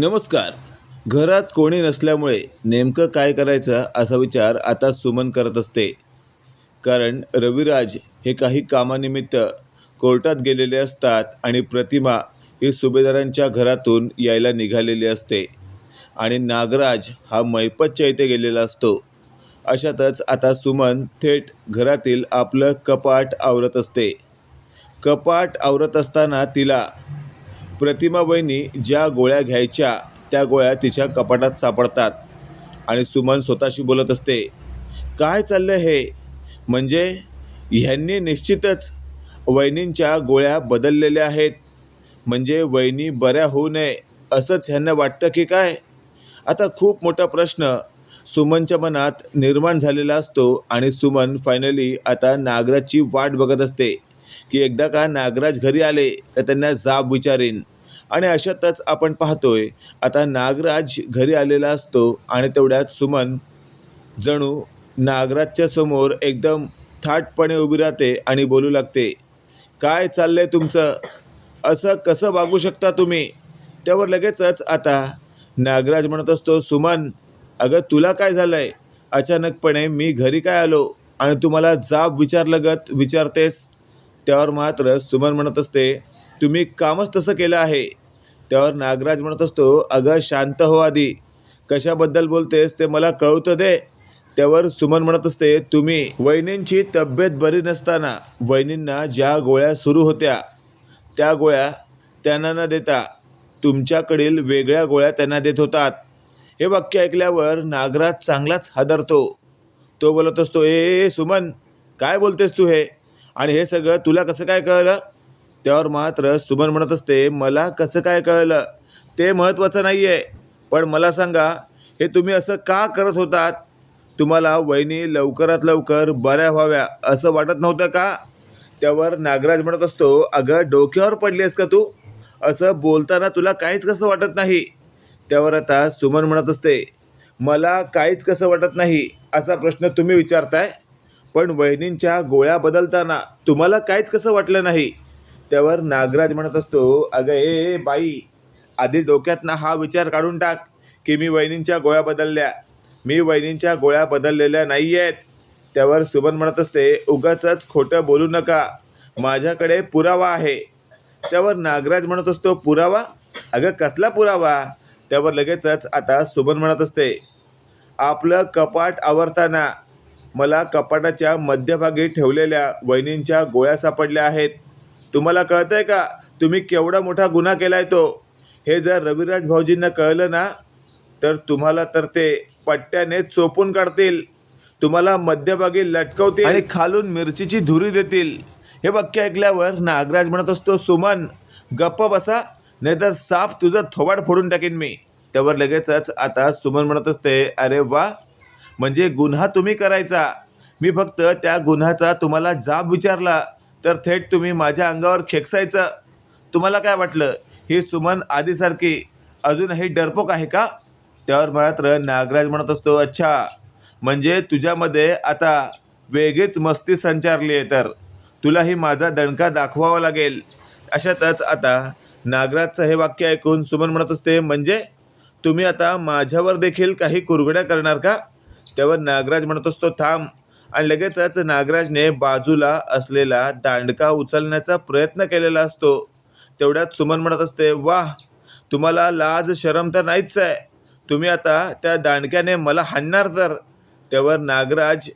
नमस्कार. घरात कोणी नसल्यामुळे नेमकं काय करायचं असा विचार आता सुमन करत असते. कारण रविराज हे काही कामानिमित्त कोर्टात गेलेले असतात आणि प्रतिमा ही सुभेदारांच्या घरातून यायला निघालेली असते. आणि नागराज हा मैपतच्या इथे गेलेला असतो. अशातच आता सुमन थेट घरातील आपलं कपाट आवरत असते. कपाट आवरत असताना तिला प्रतिमा वहिनी ज्या गोळ्या घ्यायच्या त्या गोळ्या तिच्या कपाटात सापडतात. आणि सुमन स्वतःशी बोलत असते काय चाललं हे? म्हणजे ह्यांनी निश्चितच वहिनींच्या गोळ्या बदललेल्या आहेत. म्हणजे वहिनी बऱ्या होऊ नये असंच ह्यांना वाटतं की काय? आता खूप मोठा प्रश्न सुमनच्या मनात निर्माण झालेला असतो आणि सुमन फायनली आता नागराजची वाट बघत असते की एकदा का नागराज घरी आले तर त्यांना जाब विचारेन. आणि अशातच आपण पाहतोय आता नागराज घरी आलेला असतो आणि तेवढ्यात सुमन जणू नागराजच्या समोर एकदम थाटपणे उभी राहते आणि बोलू लागते काय चाललंय तुमचं? असं कसं वागू शकता तुम्ही? त्यावर लगेचच आता नागराज म्हणत असतो सुमन अगं तुला काय झालंय? अचानकपणे मी घरी काय आलो आणि तुम्हाला जाब विचारलगत विचारतेस? त्यावर मात्र सुमन म्हणत असते तुम्ही कामच तसं केलं आहे. त्यावर नागराज म्हणत असतो अगं शांत हो आधी. कशाबद्दल बोलतेस ते मला कळवतं दे. त्यावर सुमन म्हणत असते तुम्ही वहिनींची तब्येत बरी नसताना वहिनींना ज्या गोळ्या सुरू होत्या त्या गोळ्या त्यांना न देता तुमच्याकडील वेगळ्या गोळ्या त्यांना देत होतात. हे वाक्य ऐकल्यावर नागराज चांगलाच हादरतो. तो बोलत असतो ए ए सुमन काय बोलतेस तू हे? आणि हे सगळं तुला कसं काय कळलं? त्यावर मात्र सुमन म्हणत असते मला कसं काय कळलं? ते महत्त्वाचं नाही आहे पण मला सांगा हे तुम्ही असं का करत होतात? तुम्हाला वहिनी लवकरात लवकर बऱ्या व्हाव्या असं वाटत नव्हतं का? त्यावर नागराज म्हणत असतो अगं डोक्यावर पडली आहेस का तू? असं बोलताना तुला काहीच कसं वाटत नाही? त्यावर आता सुमन म्हणत असते मला काहीच कसं वाटत नाही असा प्रश्न तुम्ही विचारताय? पण वहिनींच्या गोळ्या बदलताना तुम्हाला काहीच कसं वाटलं नाही? त्यावर नागराज म्हणत असतो अगं ए बाई आधी डोक्यातनं हा विचार काढून टाक की मी वहिनींच्या गोळ्या बदलल्या. मी वहिनींच्या गोळ्या बदललेल्या नाही आहेत त्यावर सुमन म्हणत असते उगाचच खोटं बोलू नका. माझ्याकडे पुरावा आहे. त्यावर नागराज म्हणत असतो पुरावा? अगं कसला पुरावा? त्यावर लगेचच आता सुमन म्हणत असते आपलं कपाट आवरताना मला कपाटाच्या मध्यभागी ठेवलेल्या वहिनींच्या गोळ्या सापडल्या आहेत. तुम्हाला कळतंय का? तुम्ही केवढा मोठा गुन्हा केलाय तो? हे जर रविराज भाऊजींना कळलं ना तर तुम्हाला तर ते पट्ट्याने चोपून काढतील. तुम्हाला मध्यभागी लटकवतील. आणि खालून मिरचीची धुरी देतील. हे वाक्य ऐकल्यावर नागराज म्हणत असतो सुमन गप्प बसा नाहीतर साप तुझं थोबाड फोडून टाकेन मी. त्यावर लगेचच आता सुमन म्हणत असते अरे वा म्हणजे गुन्हा तुम्ही करायचा. मी फक्त त्या गुन्ह्याचा तुम्हाला जाब विचारला. तर थेट तुम्ही माझ्या अंगावर खेकसायचं. तुम्हाला काय वाटलं? ही सुमन आधीसारखी अजूनही डरपोक आहे का? त्यावर मात्र नागराज म्हणत असतो अच्छा म्हणजे तुझ्यामध्ये आता वेगळीच मस्ती संचारली आहे तर. तुलाही माझा दणका दाखवावा लागेल. अशातच आता नागराजचं हे वाक्य ऐकून सुमन म्हणत असते म्हणजे तुम्ही आता माझ्यावर देखील काही कुरघड्या करणार का? त्यावर नागराज म्हणत असतो थांब आणि लगेचच नागराजने बाजूला असलेला दांडका उचलण्याचा प्रयत्न केलेला असतो. तेवढ्यात सुमन म्हणत असते वाह तुम्हाला लाज शरम तर नाहीच आहे. तुम्ही आता त्या दांडक्याने मला हाणणार तर. त्यावर नागराज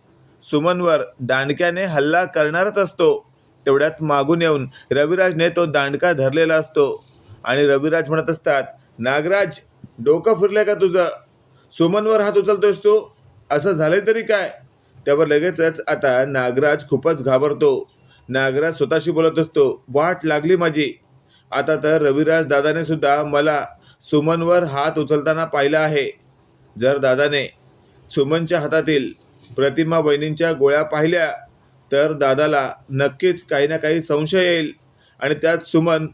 सुमनवर दांडक्याने हल्ला करणारच असतो. तेवढ्यात मागून येऊन रविराजने तो दांडका धरलेला असतो. आणि रविराज म्हणत असतात नागराज डोकं फिरलं का तुझं? सुमनवर हात उचलतोयस तू? असं झालं तरी काय? त्यावर लगेचच आता नागराज खूपच घाबरतो. नागराज स्वतःशी बोलत असतो वाट लागली माझी. आता तर रविराज दादाने सुद्धा मला सुमनवर हात उचलताना पाहिलं आहे. जर दादाने सुमनच्या हातातील प्रतिमा बहिणींच्या गोळ्या पाहिल्या तर दादाला नक्कीच काही ना काही संशय येईल आणि त्यात सुमन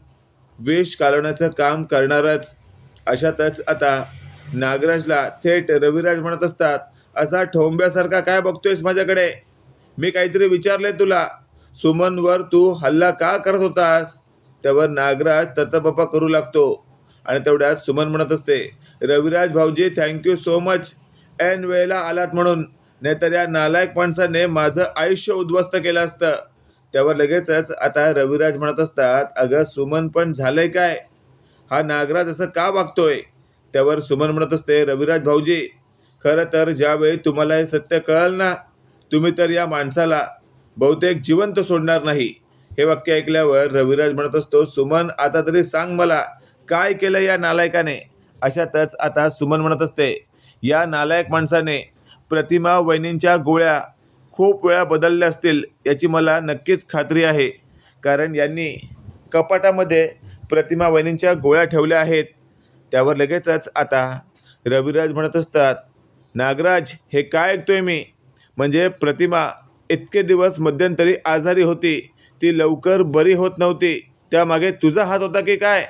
वेश कालवण्याचं काम करणारच. अशातच आता नागराजला थेट रविराज म्हणत असतात असा ठोंब्यासारखा काय बघतोयस माझ्याकडे? मी काहीतरी विचारलंय तुला. सुमनवर तू हल्ला का करत होतास? त्यावर नागराज ततपपा करू लागतो. आणि तेवढ्यात सुमन म्हणत असते रविराज भाऊजी थँक्यू सो मच ऐन वेळेला आलात म्हणून. नाहीतर या नालायक माणसाने माझं आयुष्य उद्ध्वस्त केलं असतं. त्यावर लगेचच आता रविराज म्हणत असतात अगं सुमन पण झालंय काय? हा नागराज असं का वागतोय? त्यावर सुमन म्हणत असते रविराज भाऊजी खरं तर ज्यावेळी तुम्हाला हे सत्य कळलं ना तुम्ही तर या माणसाला बहुतेक जिवंत सोडणार नाही. हे वाक्य ऐकल्यावर रविराज म्हणत असतो सुमन आता तरी सांग मला काय केलं या नालायकाने? अशातच आता सुमन म्हणत असते या नालायक माणसाने प्रतिमा वहिनींच्या गोळ्या खूप वेळा बदलल्या असतील याची मला नक्कीच खात्री आहे. कारण यांनी कपाटामध्ये प्रतिमा वहिनींच्या गोळ्या ठेवल्या आहेत. त्यावर लगेचच आता रविराज म्हणत असतात नागराज हे काय ऐकतोय मी? म्हणजे प्रतिमा इतके दिवस मध्यंतरी आजारी होती. ती लवकर बरी होत नव्हती. त्यामागे तुझा हात होता की काय?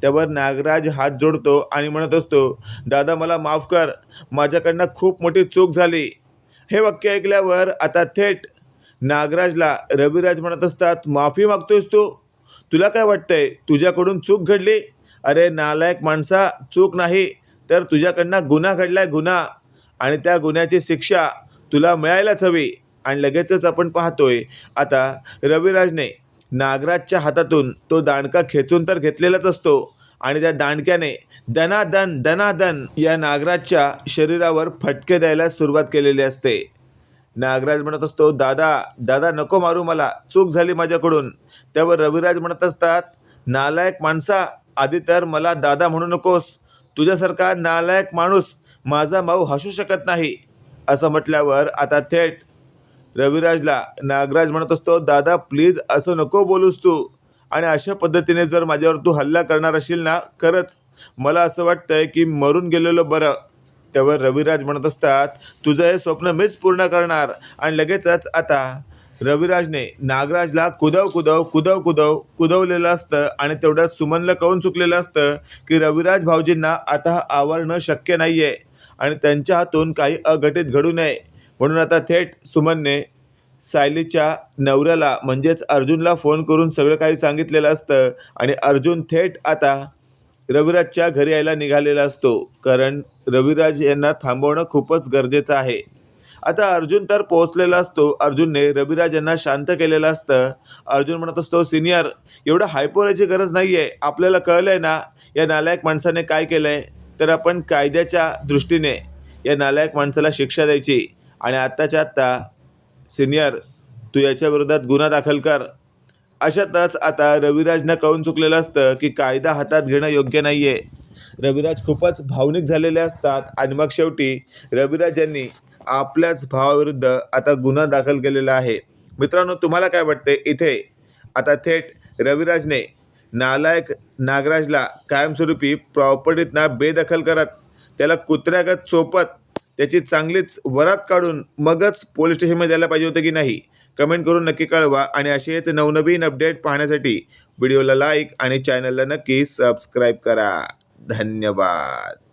त्यावर नागराज हात जोडतो आणि म्हणत असतो दादा मला माफ कर. माझ्याकडनं खूप मोठी चूक झाली. हे वाक्य ऐकल्यावर आता थेट नागराजला रविराज म्हणत असतात माफी मागतोयस तू? तुला काय वाटतंय? तुझ्याकडून चूक घडली? अरे नालायक माणसा चूक नाही. तर तुझ्याकडनं गुन्हा घडलाय गुन्हा. आणि त्या गुन्ह्याची शिक्षा तुला मिळायलाच हवी. आणि लगेचच आपण पाहतोय आता रविराजने नागराजच्या हातातून तो दांडका खेचून तर घेतलेलाच असतो. आणि त्या दांडक्याने दनादन दनादन या नागराजच्या शरीरावर फटके द्यायला सुरुवात केलेली असते. नागराज म्हणत असतो दादा दादा नको मारू मला. चूक झाली माझ्याकडून. त्यावर रविराज म्हणत असतात नालायक माणसा आधी तर मला दादा म्हणू नकोस. तुझ्यासारखा नालायक माणूस माझा भाऊ हसू शकत नाही असं म्हटल्यावर आता थेट रविराजला नागराज म्हणत असतो दादा प्लीज असं नको बोलूस तू. आणि अशा पद्धतीने जर माझ्यावर तू हल्ला करणार असशील ना खरंच मला असं वाटतंय की मरून गेलेलो बरं. त्यावर रविराज म्हणत असतात तुझं हे स्वप्न मीच पूर्ण करणार. आणि लगेचच आता रविराजने नागराजला कुदव कुदव कुदव कुदव कुदवलेलं असतं आणि तेवढ्यात सुमनला कळून चुकलेलं असतं की रविराज भाऊजींना आता आवरणं शक्य नाही आहे आणि त्यांच्या हातून काही अघटित घडू नये. म्हणून आता थेट सुमनने सायलीच्या नवऱ्याला म्हणजेच अर्जुनला फोन करून सगळं काही सांगितलेलं असतं आणि अर्जुन थेट आता रविराजच्या घरी यायला निघालेला असतो कारण रविराज यांना थांबवणं खूपच गरजेचं आहे. आता अर्जुन तर पोहोचलेला असतो अर्जुनने रविराज यांना शांत केलेलं असतं. अर्जुन म्हणत असतो सिनियर एवढं हायपोरायची गरज नाही आहे आपल्याला कळलं आहे ना या नालायक माणसाने काय केलं आहे तर आपण कायद्याच्या दृष्टीने या नालायक माणसाला शिक्षा द्यायची. आणि आत्ताच्या आत्ता सिनियर तू याच्याविरोधात गुन्हा दाखल कर. अशातच आता रविराजनं कळून चुकलेलं असतं की कायदा हातात घेणं योग्य नाही आहे रविराज खूपच भावनिक झालेले असतात आणि मग शेवटी रविराज यांनी आपल्याच भावाविरुद्ध आता गुन्हा दाखल केलेला आहे. मित्रांनो तुम्हाला काय वाटते इथे आता थेट रविराजने नालायक नागराजला कायमस्वरूपी प्रॉपर्टीतना बेदखल करत त्याला कुत्र्यागत चोपत त्याची चांगलीच वरात काढून मगच पोलीस स्टेशनमध्ये द्यायला पाहिजे होतं की नाही? कमेंट करून नक्की कळवा आणि असेच नवनवीन अपडेट पाहण्यासाठी व्हिडिओला लाईक आणि चॅनलला नक्की सबस्क्राईब करा. धन्यवाद.